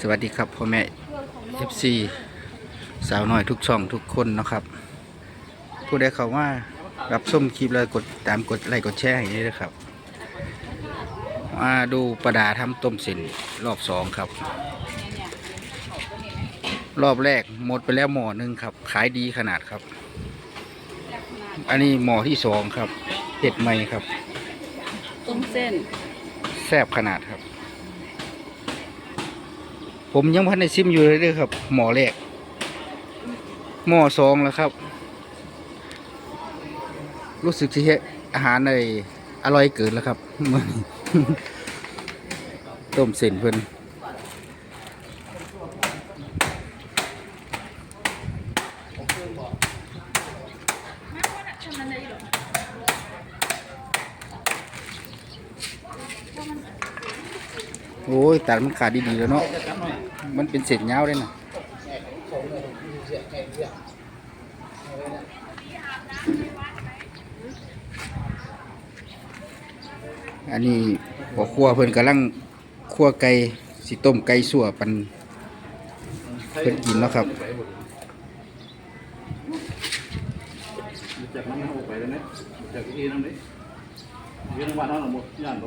สวัสดีครับพ่อแม่ FC สาวน้อยทุกช่องทุกคนเนาะครับ ผู้ใดเขาว่ารับส้มคลิปแล้วกดตามกดไลค์กดแชร์ให้ด้วยนะครับ มาดูประดาทำต้มเส้นรอบสองครับ รอบแรกหมดไปแล้วหม้อหนึ่งครับ ขายดีขนาดครับ อันนี้หม้อที่สองครับเห็ดใหม่ครับ ต้มเส้น แซ่บขนาดครับ ผมยังพันในซิมอยู่เลยด้วยครับ หมอแรก หมอสองแล้วครับ รู้สึกที่อาหารในอร่อยเกินแล้วครับมันต้มเส้นเพื่อน โอ้ยแตัดมันขาดดีๆแล้วเนาะ มันเป็นเศษเงาเลยนะอันนี้พอครัวเพิ่นกำลังคั่วไก่สิต้มไก่สั่วปันเพิ่นกินเนาะครับจากนั้นเอาไปแล้วนะจากอีนั่นนี่ยืนวันนั้นหมดย่านร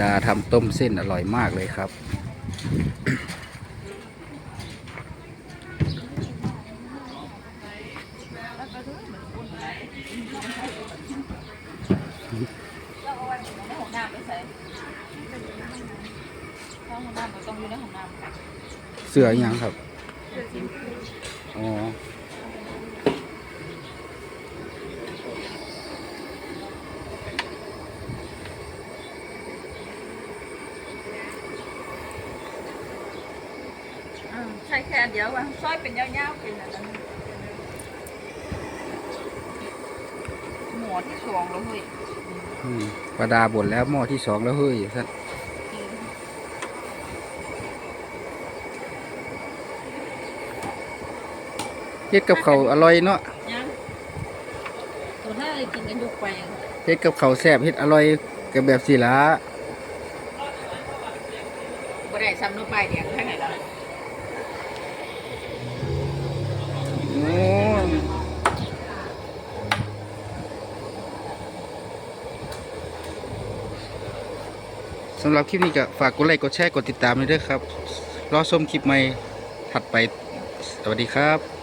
ดาทำต้มเส้นอร่อยมากเลยครับเราเอาไว้ในห้องน้ำไปใส่ห้องน้ำมันต้องอยู่ในห้องน้เสืออยังครับ อ๋อ ใช่แค่เดียวว่าซอยเป็นยาวๆเป็นอะไรหมอที่สองแล้วเฮ้ยอืมปลาดาบ่นแล้วหม้อที่สองแล้วเฮ้ยท่านเฮ็ดกับเขาวอร่อยเนาะยังตัวถ้าอะไรกินกันยกไปเฮ็ดกับเขาวแซ่บเฮ็ดอร่อยกับแบบสีละบ่ได้ซ้ำน้ำปลายเดียงแค่ไหนแล้ว สำหรับคลิปนี้ก็ฝากกดไลค์กดแชร์กดติดตามด้วยด้อครับ รอชมคลิปใหม่ถัดไป สวัสดีครับ